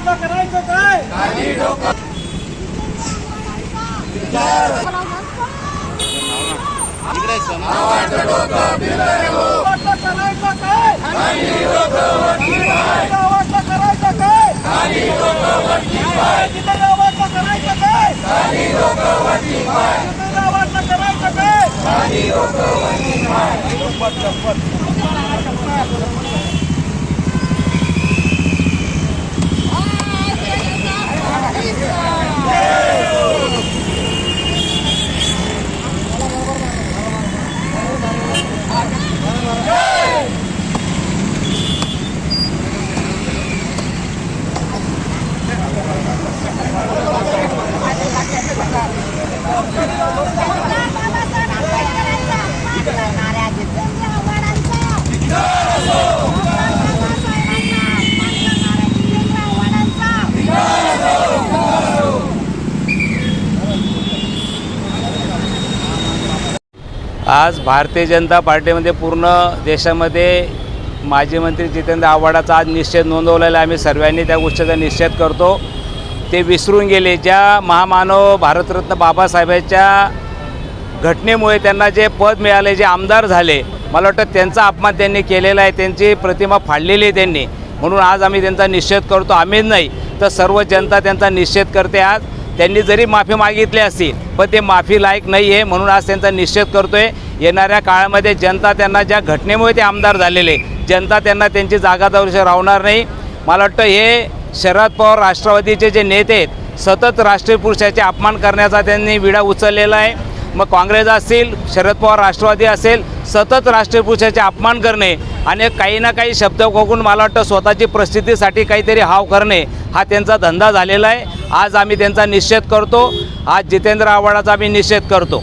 आवाजला करायचं काय? करायचं काय? आवाजला करायचं काय तिथे आवाजला करायचं काय तिथे आवाजला करायचं काय आज भारतीय जनता पार्टीमध्ये पूर्ण देशामध्ये माजी मंत्री जितेंद्र आव्हाडाचा आज निश्चय नोंदवलेला आहे. आम्ही सर्वांनी त्या गोष्टीचा निषेध करतो. ते विसरून गेले. ज्या महामानव भारतरत्न बाबासाहेबांच्या घटनेमुळे त्यांना जे पद मिळाले जे आमदार झाले मला वाटतं त्यांचा अपमान त्यांनी केलेला आहे. त्यांची प्रतिमा फाडलेली आहे त्यांनी. म्हणून आज आम्ही त्यांचा निषेध करतो. आम्हीच नाही तर सर्व जनता त्यांचा निषेध करते आज. त्यांनी जरी माफी मागितली असती पण ते माफी लायक नाही आहे म्हणून आज त्यांचा निषेध करतो आहे येणाऱ्या काळामध्ये जनता त्यांना ज्या घटनेमुळे ते आमदार झालेले जनता त्यांना त्यांची जागा दौरश राहणार नाही. मला वाटतं हे शरद पवार राष्ट्रवादीचे जे नेते आहेत सतत राष्ट्रीय पुरुषाचे अपमान करण्याचा त्यांनी विडा उचललेला आहे. मग काँग्रेस असेल शरद पवार राष्ट्रवादी असेल सतत राष्ट्रपुरुषाचे अपमान करणे आणि काही ना काही शब्द कोकून मला वाटतं स्वतःची प्रसिद्धीसाठी काहीतरी हाव करणे हा त्यांचा धंदा झालेला आहे. आज आम्ही त्यांचा निषेध करतो. आज जितेंद्र आव्हाडाचा आम्ही निषेध करतो.